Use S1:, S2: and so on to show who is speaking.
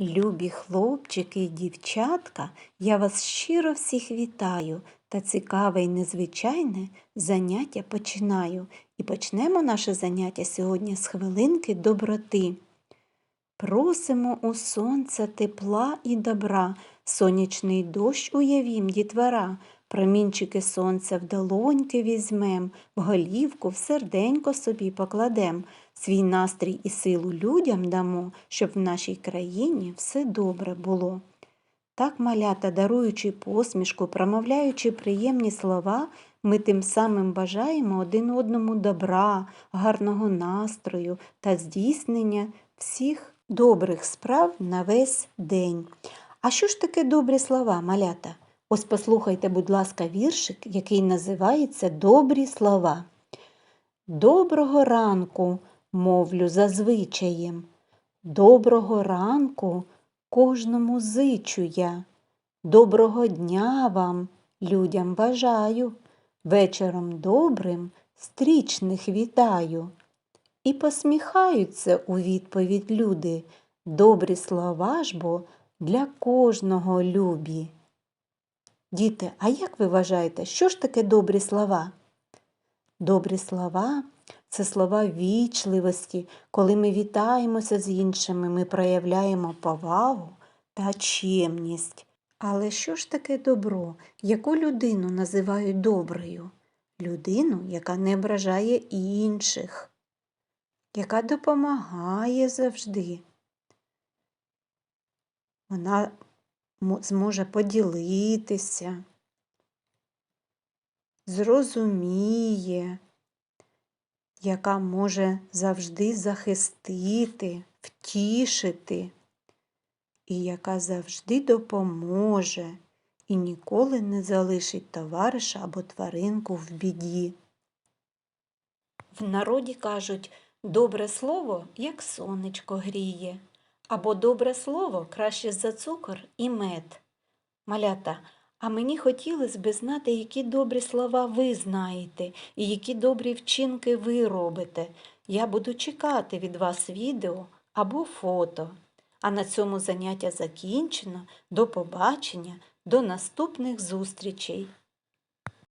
S1: Любі хлопчики і дівчатка, я вас щиро всіх вітаю та цікаве й незвичайне заняття починаю. І почнемо наше заняття сьогодні з хвилинки доброти. Просимо у сонця тепла і добра, сонячний дощ уявім, дітвора, промінчики сонця в долоньки візьмем, в голівку, в серденько собі покладем, свій настрій і силу людям дамо, щоб в нашій країні все добре було. Так, малята, даруючи посмішку, промовляючи приємні слова, ми тим самим бажаємо один одному добра, гарного настрою та здійснення всіх добрих справ на весь день. А що ж таке добрі слова, малята? Ось послухайте, будь ласка, віршик, який називається Добрі слова. Доброго ранку, мовлю зазвичаєм. Доброго ранку кожному зичу я. Доброго дня вам, людям бажаю. Вечором добрим стрічних вітаю. І посміхаються у відповідь люди. Добрі слова ж бо для кожного любі. Діти, а як ви вважаєте, що ж таке добрі слова? Добрі слова це слова вічливості. Коли ми вітаємося з іншими, ми проявляємо повагу та чемність. Але що ж таке добро? Яку людину називають доброю? Людину, яка не ображає інших, яка допомагає завжди. Вона зможе поділитися, зрозуміє, яка може завжди захистити, втішити, і яка завжди допоможе і ніколи не залишить товариша або тваринку в біді. В народі кажуть, добре слово, як сонечко гріє, або добре слово краще за цукор і мед. Малята, а мені хотілося би знати, які добрі слова ви знаєте і які добрі вчинки ви робите. Я буду чекати від вас відео або фото. А на цьому заняття закінчено. До побачення, до наступних зустрічей!